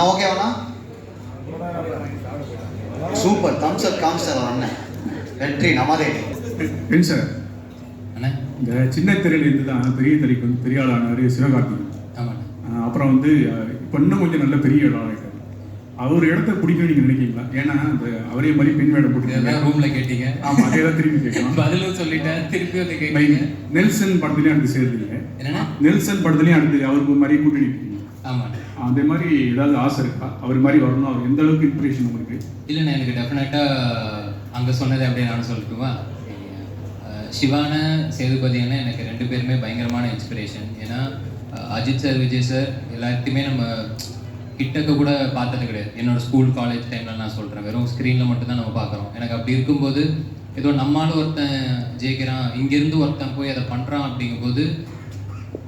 அண்ணா ஓகேவாண்ணா super thumbs அப் காமிச்சார் அண்ணன் வெற்றி நமதே. பெண் சார் அண்ணா? இந்த சின்ன திரையில இருந்து தான் பெரிய திரைக்கு வந்து பெரிய ஆளானார் சிவகார்த்திகேயன் ஆமாண்ணா. ஆஹ் அப்புறம் வந்து இப்போ இன்னும் கொஞ்சம் நல்ல பெரிய ஆளாக அவர் இடத்த பிடிக்கும் நீங்க நினைக்கிறீங்களா? ஏன்னா அந்த அவரே மாதிரி பெண் வேடம் போட்டு ரூம்ல கேட்டீங்க. ஆமா அதே தான் திரும்பி கேட்கலாம். பதிலும் சொல்லிட்டேன் திருப்பி வந்து கேட்டீங்க. நெல்சன் படத்துலயும் அடுத்து என்னண்ணா? நெல்சன் படத்துலயும் அடுத்து அவருக்கு மாதிரி கூட்டணி ஆமாண்ணா. அதே மாதிரி ஏதாவது ஆசை இருக்கா? அவர் மாதிரி வரணும் அவர் எந்த அளவுக்கு இன்ஸ்பிரேஷன் உங்களுக்கு? இல்லைண்ணா எனக்கு டெஃபினட்டாக அங்கே சொன்னது அப்படியே நான் சொல்லட்டுமா? சிவான சேதுபதி எனக்கு ரெண்டு பேருமே பயங்கரமான இன்ஸ்பிரேஷன் ஏன்னா அஜித் சார் விஜய் சார் எல்லாத்தையுமே நம்ம கிட்டக்க கூட பார்த்தது கிடையாது. என்னோட ஸ்கூல் காலேஜ் டைம்ல நான் சொல்கிறேன் வெறும் ஸ்க்ரீனில் மட்டும்தான் நம்ம பார்க்குறோம். எனக்கு அப்படி இருக்கும்போது ஏதோ நம்மால ஒருத்தன் ஜெயிக்கிறான் இங்கேருந்து ஒருத்தன் போய் அதை பண்ணுறான் அப்படிங்கும்போது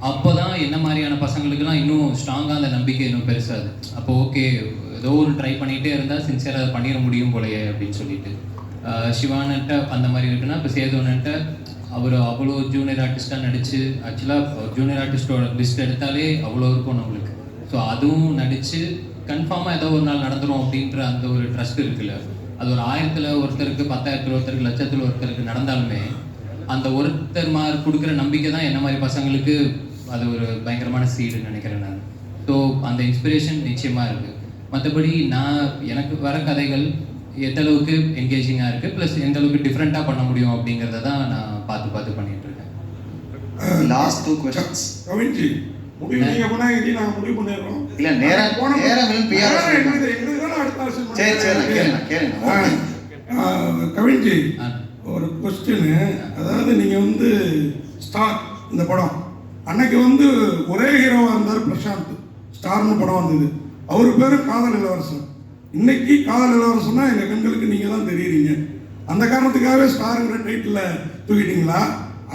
அப்போதான் என்ன மாதிரியான பசங்களுக்குலாம் இன்னும் ஸ்ட்ராங்காக அந்த நம்பிக்கை இன்னும் பெருசாது அப்போ ஓகே ஏதோ ஒரு ட்ரை பண்ணிகிட்டே இருந்தால் சின்சியராக அதை பண்ணிட முடியும் போலயே அப்படின்னு சொல்லிட்டு. ஆஹ் சிவானன்ட்ட அந்த மாதிரி இருக்குன்னா இப்போ சேதுவன்ட்ட அவர் அவ்வளோ ஜூனியர் ஆர்டிஸ்டாக நடித்து ஆக்சுவலாக ஜூனியர் ஆர்டிஸ்டோட லிஸ்ட் எடுத்தாலே அவ்வளோ இருக்கும் நம்மளுக்கு. ஸோ அதுவும் நடித்து கன்ஃபார்மாக ஏதோ ஒரு நாள் நடந்துரும் அப்படின்ற அந்த ஒரு ட்ரஸ்ட் இருக்குல்ல. அது ஒரு ஆயிரத்தில் ஒருத்தருக்கு பத்தாயிரத்தில் ஒருத்தருக்கு லட்சத்தில் ஒருத்தருக்கு நடந்தாலுமே அந்த ஒருத்தர் மாதிரி கொடுக்குற நம்பிக்கை தான் என்ன மாதிரி பசங்களுக்கு அது ஒரு பயங்கரமான சீடுன்னு நினைக்கிறேன் நான். ஸோ அந்த இன்ஸ்பிரேஷன் நிச்சயமாக இருக்குது மற்றபடி நான் எனக்கு வர கதைகள் எந்த அளவுக்கு என்கேஜிங்காக இருக்குது ப்ளஸ் எந்த அளவுக்கு டிஃப்ரெண்ட்டாக பண்ண முடியும் அப்படிங்கிறத தான் நான் பார்த்து பார்த்து பண்ணிட்டு இருக்கேன். லாஸ்ட் டூ கொஸ்டின்ஸ் கவின்ஜி ஆ. ஒரு கொஸ்டின் அதாவது நீங்க வந்து ஸ்டார் இந்த படம். அன்னைக்கு வந்து ஒரே ஹீரோவாக இருந்தார் பிரசாந்த். ஸ்டார்னு படம் வந்தது. அவர் பேரும் காதல் இளவரசன். இன்னைக்கு காதல் இளவரசன்னா எங்கள் கண்களுக்கு நீங்கள் தான் தெரியுறீங்க. அந்த காரணத்துக்காகவே ஸ்டாருங்கிற டைட்டில் தூக்கிட்டீங்களா?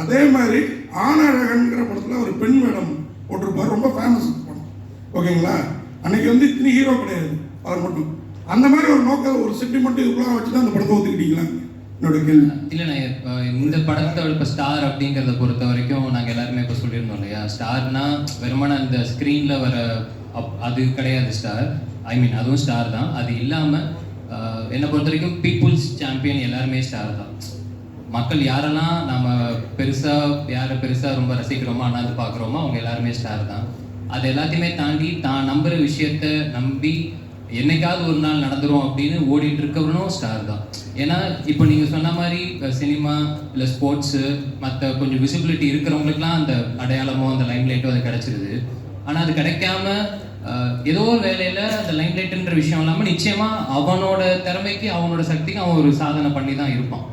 அதே மாதிரி ஆணழகன்கிற படத்தில் ஒரு பெண் வேடம் போட்டிருப்பார். ரொம்ப ஃபேமஸ் படம். ஓகேங்களா? அன்னைக்கு வந்து இத்தனை ஹீரோ கிடையாது. அவர் மட்டும். அந்த மாதிரி ஒரு நோக்கம் ஒரு சென்டிமெண்ட் இதுக்குள்ள வச்சு தான் அந்த படத்தை ஒத்துக்கிட்டீங்களா என்னோட கேள்வி. இல்லைண்ணா இப்போ இந்த படத்தை இப்போ ஸ்டார் அப்படிங்கிறத பொறுத்த வரைக்கும் நாங்கள் எல்லாரும் சொல்லியிருந்தோம் இல்லையா? ஸ்டார்னா வெறுமான அந்த ஸ்க்ரீனில் வர அப் அது கிடையாது ஸ்டார் ஐ மீன் அதுவும் ஸ்டார் தான். அது இல்லாமல் என்னை பொறுத்த வரைக்கும் பீப்புள்ஸ் சாம்பியன் எல்லாருமே ஸ்டார் தான். மக்கள் யாரெல்லாம் நம்ம பெருசாக யாரை பெருசாக ரொம்ப ரசிக்கிறோமோ அண்ணாந்து பார்க்குறோமோ அவங்க எல்லாருமே ஸ்டார் தான். அது எல்லாத்தையுமே தாண்டி தான் நம்புகிற விஷயத்த நம்பி என்னைக்காவது ஒரு நாள் நடந்துரும் அப்படின்னு ஓடிட்டு இருக்கவனும் ஸ்டார் தான். ஏன்னா இப்போ நீங்கள் சொன்ன மாதிரி சினிமா இல்லை ஸ்போர்ட்ஸு மற்ற கொஞ்சம் விசிபிலிட்டி இருக்கிறவங்களுக்குலாம் அந்த அடையாளமோ அந்த லைன் லைட்டோ அது கிடச்சிருது. ஆனால் அது கிடைக்காம ஏதோ ஒரு வேலையில் அந்த லைம் லைட்டுன்ற விஷயம் இல்லாமல் நிச்சயமாக அவனோட திறமைக்கு அவனோட சக்திக்கு அவன் ஒரு சாதனை பண்ணி தான் இருப்பான்.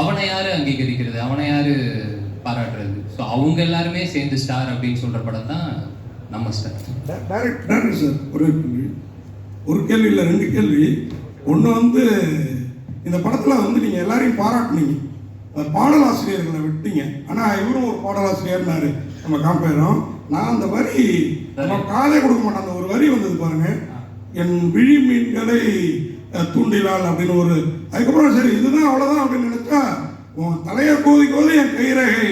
அவனை யார் அங்கீகரிக்கிறது? அவனை யாரு பாராட்டுறது? ஸோ அவங்க எல்லாருமே சேர்ந்து ஸ்டார் அப்படின்னு சொல்கிற படம் தான் நம்ம ஸ்டார் சார் ஒரு ஒரு கேள்வி இல்லை ரெண்டு கேள்வி. ஒன்று வந்து இந்த படத்தில் வந்து நீங்கள் எல்லாரையும் பாராட்டுனீங்க. பாடலாசிரியர்களை விட்டீங்க. ஆனால் இவரும் ஒரு பாடலாசிரியர்னாரு. நம்ம காம்பேரும். நான் அந்த வரி நம்ம காதை கொடுக்க மாட்டேன். அந்த ஒரு வரி வந்தது பாருங்க. என் விழி மீன்களை தூண்டிலால் அப்படின்னு ஒரு அதுக்கப்புறம் சரி இதுதான் அவ்வளோதான் அப்படின்னு நினைச்சா உன் தலையை கோதி கோதி என் கைரேகை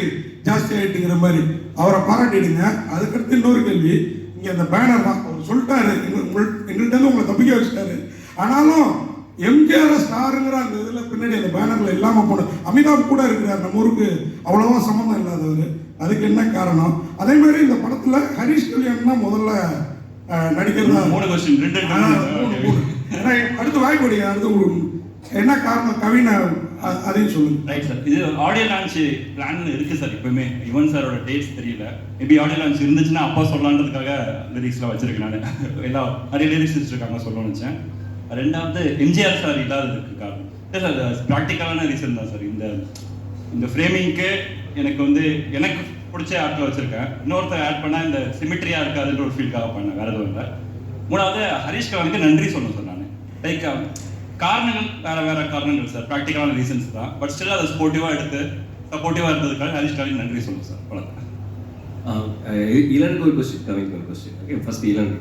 ஜாஸ்தி ஆயிட்டுங்கிற மாதிரி. அவரை பாராட்டிடுங்க. அதுக்கடுத்து இன்னொரு கேள்வி. இங்கே அந்த பேனர் தான் சொல்லிட்டாரு. எங்கள்கிட்ட உங்களை தப்பிக்க வச்சுட்டாரு. ஆனாலும் எம்ஜிஆர் ஸ்டாருங்கிற அந்த இதில் பின்னாடி அந்த பேனரில் இல்லாமல் போன அமிதாப் கூட இருக்கிறார். நம்ம ஊருக்கு அவ்வளோவா சம்மந்தம் இல்லாதவர். அதுக்கு என்ன காரணம்? அதே மாதிரி இந்த படத்தில் ஹரிஷ் கல்யாண் தான் முதல்ல நடிக்கிறதா அடுத்து வாய்ப்படி அடுத்து என்ன காரணம்? கவினை அதையும் சொல்லுங்க ரைட் சார் இது ஆடியோ லான்ச் பிளான் இருக்கு சார் இப்பவுமே. யுவன் சாரோட டேட்ஸ் தெரியல. மேபி ஆடியோ லான்ச் இருந்துச்சுன்னா அப்பா சொல்லலான்றதுக்காக லிரிக்ஸ்லாம் வச்சிருக்கேன் நான். எல்லா நிறைய லிரிக்ஸ் வச்சிருக்காங்க சொல்லணும்னு நினச்சேன். ரெண்டாவது எம்ஜிஆர் சார் இல்லாததுக்கு காரணம். இல்லை சார் ப்ராக்டிக்கலான ரீசன் தான் சார் இந்த இந்த ஃப்ரேமிங்க்கு எனக்கு வந்து எனக்கு பிடிச்ச ஆர்ட்டில் வச்சிருக்கேன். இன்னொருத்தர் ஆட் பண்ணால் இந்த சிமிட்ரியாக இருக்காதுன்ற ஒரு ஃபீல்காக பண்ணேன். வேறு எதுவும் இல்லை. மூணாவது ஹரிஷ் கவனுக்கு நன்றி சொல்லணும் சார் நான். லைக் காரணங்கள் வேற வேற காரணங்கள் சார் ப்ராக்டிக்கலான ரீசன்ஸ் தான். பட் ஸ்டில் அதை ஸ்போர்ட்டிவாக எடுத்து சப்போர்ட்டிவாக இருந்ததுக்காக ஹரிஷ் கவனுக்கு நன்றி சொல்லணும் சார் அவ்வளோதான் இளனுக்கு ஒரு கொஸ்டின் கவிக்கு ஒரு கொஸ்டின் ஓகே ஃபர்ஸ்ட் இளன்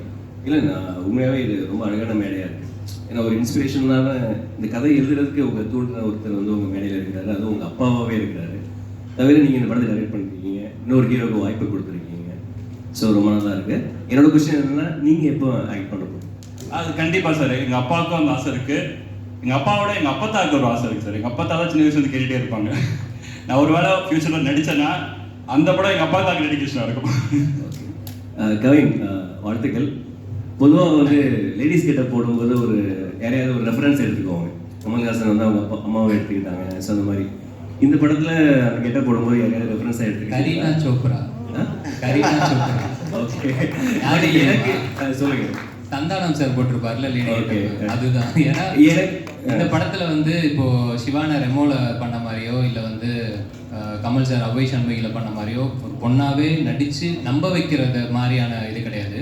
ஆஹ் உண்மையாகவே இது ரொம்ப அழகான மேடையாக இருக்குது ஏன்னா ஒரு இன்ஸ்பிரேஷனான இந்த கதை எழுதுறதுக்கு உங்க தூண்டின ஒருத்தர் வந்து உங்க மேடையில் இருக்கிறாரு. அதுவும் உங்க அப்பாவாகவே இருக்கிறாரு. தவிர நீங்கள் இந்த படத்தை டைரக்ட் பண்ணிருக்கீங்க. இன்னொரு ஹீரோக்கு வாய்ப்பு கொடுத்துருக்கீங்க. ஸோ ரொம்ப நல்லா இருக்கு. என்னோட கொஸ்டின் என்னன்னா நீங்கள் எப்போ ஆக்ட் பண்ண போறீங்க? அது கண்டிப்பா சார் எங்க அப்பாவுக்கும் அந்த ஆசை இருக்கு. எங்க அப்பாவோட எங்க அப்பத்தாவுக்கு ஒரு ஆசை இருக்கு சார். எங்க அப்பத்தா தான் சின்ன வயசுல இருந்து கேட்டுட்டே இருப்பாங்க. நான் ஒரு வேளை ஃபியூச்சர்ல நடிச்சேன்னா அந்த படம் எங்க அப்பா தான் டெடிகேஷனா இருக்கும். கவின் வாழ்த்துக்கள். பொதுவாக வந்து லேடிஸ் கிட்ட போடும்போது ஒரு யாரையாவது ஒரு ரெஃபரன்ஸ் எடுத்துக்குவாங்க கமல்ஹாசன் வந்து அவங்க அப்பா அம்மாவை எடுத்துக்கிட்டாங்க. ஸோ அந்த மாதிரி. இந்த படத்துல அந்த கெட்ட போடும்போது யாரையாவது ரெஃபரன்ஸாக கரீனா எடுத்துக்கிட்டீங்களா? சோப்ரா. கரீனா சோப்ரா. ஓகே. எனக்கு? அஹ் சொல்லுங்க. சந்தானம் சார் போட்டிருப்பார்ல actor. அதுதான். ஏன்னா எனக்கு இந்த படத்துல வந்து இப்போ சிவான ரெமோல பண்ண மாதிரியோ இல்ல வந்து கமல் சார் அவை சண்முகில பண்ண மாதிரியோ ஒரு பொண்ணாவே நடிச்சு நம்ப வைக்கிறது மாதிரியான இது கிடையாது.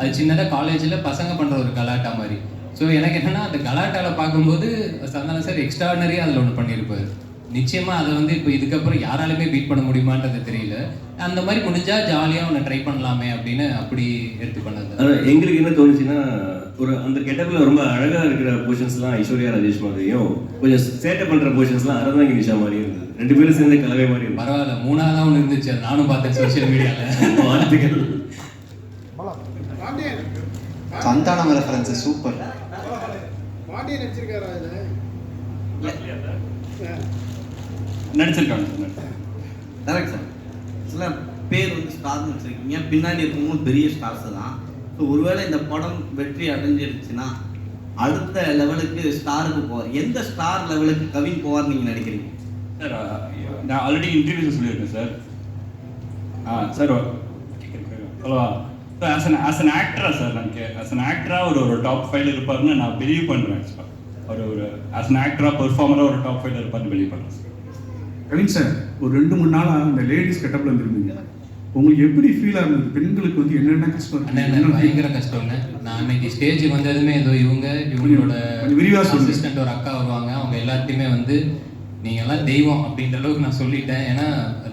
அது சின்னதா காலேஜ்ல பசங்க பண்ற ஒரு கலாட்டா மாதிரி. ஸோ எனக்கு என்னன்னா அந்த கலாட்டால பார்க்கும்போது சந்தானம் சார் எக்ஸ்ட்ராடனரியா அதுல ஒன்று பண்ணியிருப்பாரு நிச்சயமா அதை வந்து இப்போ இதுக்கப்புறம் யாராலுமே பீட் பண்ண முடியுமான்றது தெரியல. அந்த மாதிரி முடிஞ்சா ஜாலியா ஒன்று ட்ரை பண்ணலாமே அப்படின்னு அப்படி எடுத்து பண்ணது எங்களுக்கு என்ன தோணுச்சுன்னா ஒரு அந்த கெட்டப்ல ரொம்ப அழகா இருக்கிற போர்ஷன்ஸ்லாம் ஐஸ்வர்யா ராஜேஷ் மாதிரியும் கொஞ்சம் சேட்டை பண்ற போர்ஷன்ஸ்லாம் அரதாங்கி நிஷா மாதிரி இருந்தது. ரெண்டு பேரும் சேர்ந்து கலவை மாதிரி பரவாயில்ல மூணாவதா ஒன்று இருந்துச்சு. நானும் பார்த்தேன் சோஷியல் மீடியால வாழ்த்துக்கள். சந்தானம் ரெஃபரன்ஸ் சூப்பர் நடிச்சிருக்காங்க சார் சில பேர் வந்து ஸ்டார்னு வச்சுருக்கீங்க. பின்னாடி இருக்கவங்களும் பெரிய ஸ்டார்ஸ் தான். ஸோ ஒருவேளை இந்த படம் வெற்றி அடைஞ்சிருச்சுன்னா அடுத்த லெவலுக்கு ஸ்டாருக்கு போவார் எந்த ஸ்டார் லெவலுக்கு கவின் போவார் நீங்கள் நினைக்கிறீங்க? சார் நான் ஆல்ரெடி இன்டர்வியூஸ் சொல்லியிருக்கேன் sir ah sir hello so as an as an ஆக்டரா sir எனக்கு ஆஸ் அன் ஆக்டரா ஒரு ஒரு டாப் ஃபைவ்ல இருப்பாருன்னு நான் பிலீவ் பண்ணுறேன் ஆக்சுவலாக ஒரு ஒரு ஆஸ் அன் ஆக்டரா பெர்ஃபார்மராக ஒரு டாப் ஃபைவ்ல இருப்பாருன்னு பிலீவ் பண்ணுறேன் சார் கவின் சார் ஒரு ரெண்டு மூணு நாளா அந்த லேடிஸ் கெட்டப்ல இருந்திருந்தீங்க உங்களுக்கு எப்படி ஃபீலா இருந்தது? பெண்களுக்கு வந்து என்னென்ன கஷ்டம் பயங்கர கஷ்டம்ண்ணே நான் அன்னைக்கு ஸ்டேஜ் வந்ததுமே ஏதோ இவங்க இவங்களோட விரிவா. அசிஸ்டன்ட் ஒரு அக்கா வருவாங்க. அவங்க எல்லாத்தையுமே வந்து நீங்க எல்லாம் தெய்வம் அப்படின்ற அளவுக்கு நான் சொல்லிட்டேன். ஏன்னா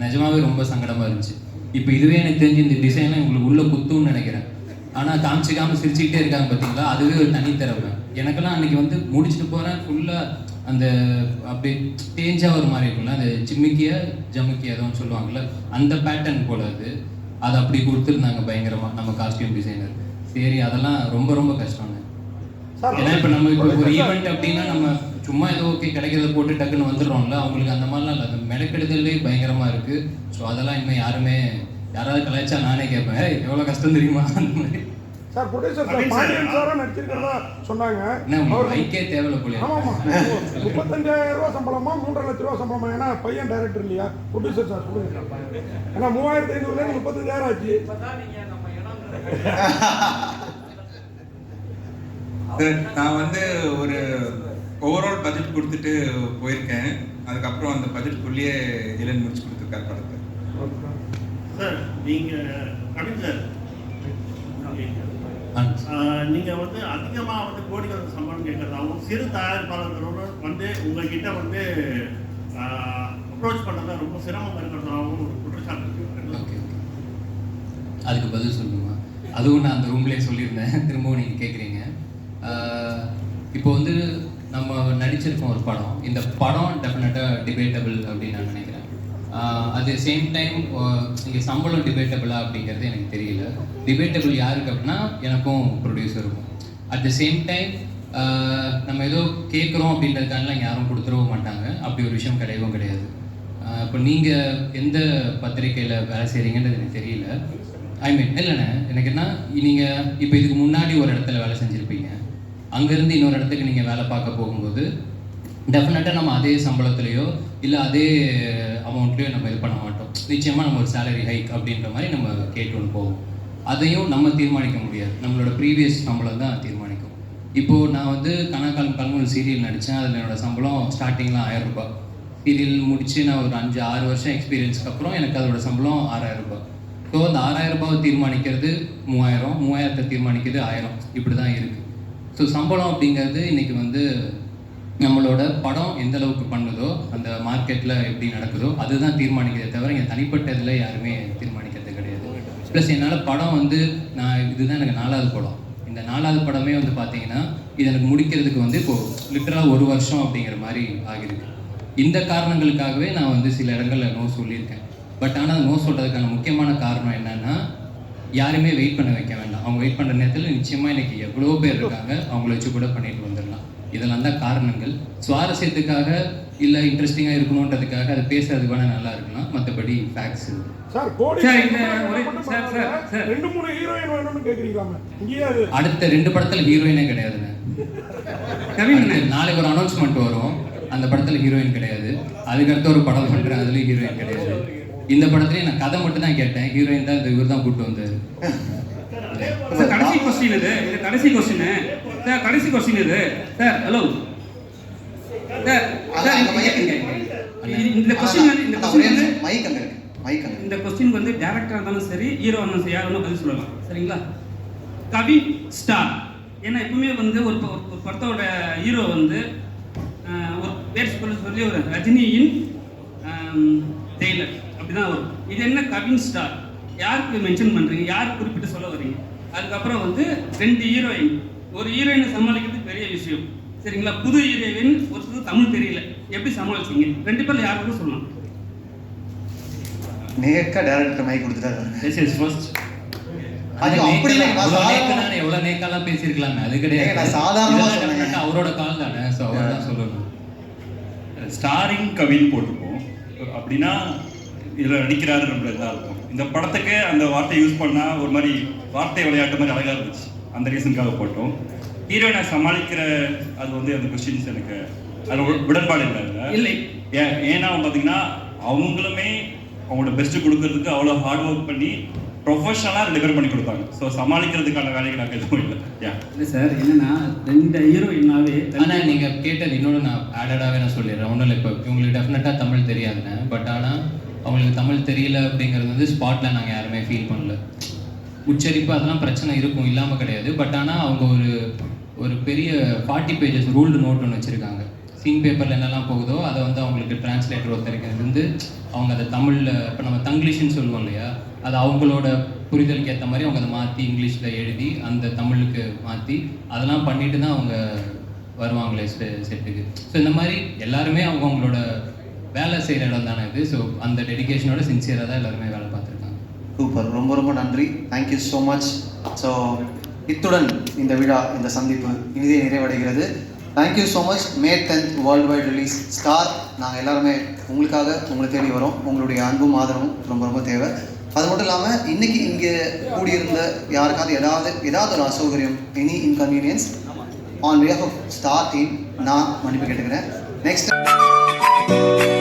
நிஜமாவே ரொம்ப சங்கடமா இருந்துச்சு. இப்போ இதுவே எனக்கு தெரிஞ்சு இந்த டிசைன்லாம் உங்களுக்கு உள்ள குத்தும்னு நினைக்கிறேன். ஆனா காமிச்சிக்காம சிரிச்சுக்கிட்டே இருக்காங்க பாத்தீங்களா? அதுவே ஒரு தனித்திறமை. எனக்கெல்லாம் அன்னைக்கு வந்து முடிச்சுட்டு போறேன். ஃபுல்லா அந்த அப்படியே தேஞ்சா ஒரு மாதிரி இருக்கும்ல அந்த சிம்மிக்கிய ஜமுக்கிய ஏதோ ஒன்று சொல்லுவாங்கல்ல அந்த பேட்டர்ன் போல அது. அது அப்படி கொடுத்துருந்தாங்க பயங்கரமா நம்ம காஸ்டியூம் டிசைனர் சரி அதெல்லாம் ரொம்ப ரொம்ப கஷ்டம்ங்க. ஏன்னா இப்போ நம்ம இப்போ ஒரு ஈவெண்ட் அப்படின்னா நம்ம சும்மா ஏதோ ஓகே கிடைக்கிறத போட்டு டக்குன்னு வந்துடுறோம்ல அவங்களுக்கு அந்த மாதிரிலாம் இல்லை. அந்த மெனக்கெடுதலே பயங்கரமா இருக்கு. ஸோ அதெல்லாம் இனிமேல் யாருமே யாராவது கலாய்ச்சா நானே கேட்பேன் "ஏய், எவ்வளவு கஷ்டம் தெரியுமா? அந்த மாதிரி. சார் ப்ரொடியூசர் சார் பாண்டியன் சாரும் நடிச்சிருக்கிறதா சொன்னாங்க. அவர் பைக்கே தேவையில்ல போல ஆமா ஆமா முப்பத்தஞ்சாயிரம் ரூபா சம்பளமா மூன்றரை லட்ச ரூபா சம்பளமா? ஏன்னா பையன் டைரக்டர் இல்லையா? ப்ரொடியூசர் சார் சொல்லுங்க. ஏன்னா மூவாயிரத்தி ஐநூறுல முப்பத்தஞ்சாயிரம் ஆச்சு. சார் நான் வந்து ஒரு ஓவரால் பட்ஜெட் கொடுத்துட்டு போயிருக்கேன். அதுக்கப்புறம் அந்த பட்ஜெட்குள்ளேயே இளன் முடிச்சு கொடுத்துருக்காரு படத்தை. சார் நீங்கள் சார். ஆ, ஆஹ், நீங்க வந்து அதிகமா வந்து கோடிகள் சம்பளம் கேட்கறதாகவும் சிறு தயாரிப்பாளர்களோட வந்து உங்ககிட்ட வந்து அப்ரோச் பண்ணதை ரொம்ப சிரமம் இருக்கிறதாகவும் ஒரு குற்றச்சாட்டு அதுக்கு பதில் சொல்லுமா அதுவும் நான் அந்த ரூம்லேயே சொல்லியிருந்தேன். திரும்பவும் நீங்கள் கேட்குறீங்க. இப்போ வந்து நம்ம நடிச்சிருக்கோம் ஒரு படம். இந்த படம் டெஃபினட்டாக டிபேட்டபிள் அப்படின்னு நான் நினைக்கிறேன். அட் த சேம் டைம் இங்கே சம்பளம் டிபேட்டபிளா அப்படிங்கிறது எனக்கு தெரியல. டிபேட்டபிள் யாருக்கு அப்படின்னா எனக்கும் ப்ரொடியூசருக்கும் அட் த சேம் டைம் நம்ம ஏதோ கேட்குறோம் அப்படின்றதுக்காகலாம் யாரும் கொடுத்துடவும் மாட்டாங்க. அப்படி ஒரு விஷயம் கிடையவும் கிடையாது. இப்போ நீங்கள் எந்த பத்திரிக்கையில் வேலை செய்கிறீங்கன்றது எனக்கு தெரியல. ஐ மீன் இல்லைண்ணே. எனக்கு என்ன நீங்கள் இப்போ இதுக்கு முன்னாடி ஒரு இடத்துல வேலை செஞ்சுருப்பீங்க. அங்கேருந்து இன்னொரு இடத்துக்கு நீங்கள் வேலை பார்க்க போகும்போது டெஃபினட்டாக நம்ம அதே சம்பளத்துலேயோ இல்லை அதே அமௌண்ட்லேயும் நம்ம இது பண்ண மாட்டோம். நிச்சயமாக நம்ம ஒரு சேலரி ஹைக் அப்படின்ற மாதிரி நம்ம கேட்டுன்னு போவோம் அதையும் நம்ம தீர்மானிக்க முடியாது. நம்மளோட ப்ரீவியஸ் சம்பளம் தான் தீர்மானிக்கும். இப்போது நான் வந்து கணக்காலம் கல்முல் சீரியல் நடித்தேன் அதில் என்னோடய சம்பளம் ஸ்டார்டிங்லாம் ஆயிரம் ரூபாய். சீரியல் முடித்து நான் ஒரு அஞ்சு ஆறு வருஷம் எக்ஸ்பீரியன்ஸ்க்கு அப்புறம் எனக்கு அதோட சம்பளம் ஆறாயிரம் ரூபாய். ஸோ அந்த ஆறாயிரம் ரூபாவை தீர்மானிக்கிறது மூவாயிரம். மூவாயிரத்தை தீர்மானிக்கிறது ஆயிரம். இப்படி தான் இருக்குது ஸோ சம்பளம் அப்படிங்கிறது இன்றைக்கி வந்து நம்மளோட படம் எந்த அளவுக்கு பண்ணுதோ அந்த மார்க்கெட்டில் எப்படி நடக்குதோ அதுதான் தீர்மானிக்கிறதே தவிர இங்கே தனிப்பட்ட இதில் யாருமே தீர்மானிக்கிறது கிடையாது. ப்ளஸ் என்னால் படம் வந்து நான் இதுதான் எனக்கு நாலாவது படம். இந்த நாலாவது படமே வந்து பார்த்தீங்கன்னா இது எனக்கு முடிக்கிறதுக்கு வந்து இப்போது லிட்டராக ஒரு வருஷம் அப்படிங்கிற மாதிரி ஆகிருக்கு இந்த காரணங்களுக்காகவே நான் வந்து சில இடங்களில் நோ சொல்லியிருக்கேன். பட் ஆனால் நோ சொல்கிறதுக்கான முக்கியமான காரணம் என்னென்னா யாருமே வெயிட் பண்ண வைக்க வேண்டாம். அவங்க வெயிட் பண்ணுற நேரத்தில் நிச்சயமாக எனக்கு எவ்வளோ பேர் இருக்காங்க. அவங்கள வச்சு கூட பண்ணிட்டு வந்துடலாம். இதெல்லாம் தான் காரணங்கள். சுவாரஸ்யத்துக்காக இல்லை இன்ட்ரெஸ்டிங்காக இருக்கணுன்றதுக்காக அதை பேசுறதுக்கு வேணால் நல்லா இருக்கலாம். மற்றபடி ஃபேக்ட்ஸ் சார் கோடி சார், இந்த மட்டும் ஒரே- மட்டும் சார், சார், பரவாயில்ல. சார். ரெண்டு மூணு ஹீரோயின் வேணும்னு கேக்குறீங்களாமே. இங்கேயே அது அடுத்த ரெண்டு படத்தில் ஹீரோயினே கிடையாதுங்க. நாளைக்கு ஒரு அனௌன்ஸ்மெண்ட் வரும். அந்த படத்தில் ஹீரோயின் கிடையாது. அதுக்கடுத்து ஒரு படம் பண்ணுறேன் அதுலேயும் ஹீரோயின் கிடையாது. இந்த படத்துலேயும் நான் கதை மட்டும் தான் கேட்டேன். ஹீரோயின் தான் இந்த இவர் தான் கூப்பிட்டு வந்தார். சார் கடைசி கொஸ்டின் இது. இது கடைசி கொஸ்டின் சார் கடைசி கொஸ்டின் இது. சார் ஹலோ சார் சார் இந்த கொஸ்டின் வந்து இந்த கொஸ்டின் வந்து. மைக் அங்க இருக்கு. மைக் அங்க. இந்த கொஸ்டின் வந்து டேரக்டராக இருந்தாலும் சரி ஹீரோ இருந்தாலும் சரி யார் வேணாலும் பதில் சொல்லலாம். சரிங்களா? கவி ஸ்டார் ஏன்னா எப்பவுமே வந்து ஒரு ஒரு படத்தோட ஹீரோ வந்து ஒரு பேர் சொல்லி சொல்லி ஒரு ரஜினியின் டெய்லர் அப்படிதான் வரும். இது என்ன கவின் ஸ்டார் யாருக்கு மென்ஷன் பண்றீங்க? யார் குறிப்பிட்டு சொல்ல வரீங்க அதுக்கப்புறம் வந்து ரெண்டு ஹீரோயின் ஒரு ஹீரோயினை சமாளிக்கிறது பெரிய விஷயம். சரிங்களா? புது ஹீரோயின் ஒருத்தர் தமிழ் தெரியல. எப்படி சமாளிச்சீங்க? ரெண்டு பேர்ல யாருக்கும் சொல்லலாம். நேக்கா டேரக்டர் மைக் கொடுத்துட்டாரு. ஃபர்ஸ்ட் ஐயோ, அப்படி இல்லை, நான் சாதாரணமா- எவ்வளோ நேக்கெல்லாம் பேசியிருக்கலாமே அது கிடையாது. நான் சாதாரணமா அவரோட கால் தானே ஸோ அவர் தான் சொல்லணும். ஸ்டாரிங் கவின் போட்டிருப்போம். அப்படின்னா இதில் நடிக்கிறாரு நம்மளுக்கு தான் இருக்கும். இந்த படத்துக்கு அந்த வார்த்தை யூஸ் பண்ணால் ஒரு மாதிரி வார்த்தை விளையாட்டு மாதிரி அழகாக இருந்துச்சு. அந்த ரீசனுக்காக போட்டோம். ஹீரோயினை சமாளிக்கிற அது வந்து அந்த கொஸ்டின்ஸ் எனக்கு அதில் உட- உடன்பாடு இல்லை இல்லை. ஏன் ஏன்னா பார்த்தீங்கன்னா அவங்களுமே அவங்களோட பெஸ்ட்டு கொடுக்கறதுக்கு அவ்வளோ ஹார்ட் ஒர்க் பண்ணி ப்ரொஃபஷனலாக ரெண்டு பேரும் பண்ணி கொடுத்தாங்க. ஸோ சமாளிக்கிறதுக்கான வேலைகள் அங்கே எதுவும் இல்லை. யா இல்லை சார் என்னன்னா ரெண்டு ஹீரோயினாவே ஆனா நீங்க கேட்டது இன்னொன்று நான் ஆடடாகவே நான் சொல்லிடுறேன். ஒன்றும் இல்லை இப்போ இவங்களுக்கு டெஃபினட்டாக தமிழ் தெரியாதுண்ணே பட் ஆனால் அவங்களுக்கு தமிழ் தெரியல அப்படிங்கிறது வந்து ஸ்பாட்ல நாங்கள் யாருமே ஃபீல் பண்ணல. உச்சரிப்பு அதெல்லாம் பிரச்சனை இருக்கும் இல்லாமல் கிடையாது. பட் ஆனால் அவங்க ஒரு ஒரு பெரிய ஃபார்ட்டி பேஜஸ் ரூல்டு நோட் ஒன்று வச்சுருக்காங்க. சீன் பேப்பரில் என்னெல்லாம் போகுதோ அதை வந்து அவங்களுக்கு டிரான்ஸ்லேட்டர் ஒருத்தருக்கு இருந்து அவங்க அதை தமிழில் இப்போ நம்ம தங்கிலீஷ்னு சொல்லுவோம் இல்லையா? அது அவங்களோட புரிதலுக்கு ஏற்ற மாதிரி அவங்க அதை மாற்றி இங்கிலீஷில் எழுதி அந்த தமிழுக்கு மாற்றி அதெல்லாம் பண்ணிட்டு தான் அவங்க வருவாங்களே செட்டுக்கு. ஸோ இந்த மாதிரி எல்லாருமே அவங்க அவங்களோட வேலை செய்கிற இடம் தானே இது. ஸோ அந்த டெடிக்கேஷனோட சின்சியராக தான் எல்லாருமே வேலை சூப்பர். ரொம்ப ரொம்ப நன்றி. தேங்க்யூ ஸோ மச் ஸோ இத்துடன் இந்த விழா இந்த சந்திப்பு இனிதே நிறைவடைகிறது. Thank you so much May tenth world wide release Star நாங்கள் எல்லாருமே உங்களுக்காக உங்களை தேடி வரோம். உங்களுடைய அன்பும் ஆதரவும் ரொம்ப ரொம்ப தேவை. அது மட்டும் இல்லாமல் இன்னைக்கு இங்கே கூடியிருந்த யாருக்காவது ஏதாவது ஏதாவது ஒரு அசௌகரியம் any inconvenience on behalf of Star team நான் மன்னிப்பு கேட்டுக்கிறேன். நெக்ஸ்ட்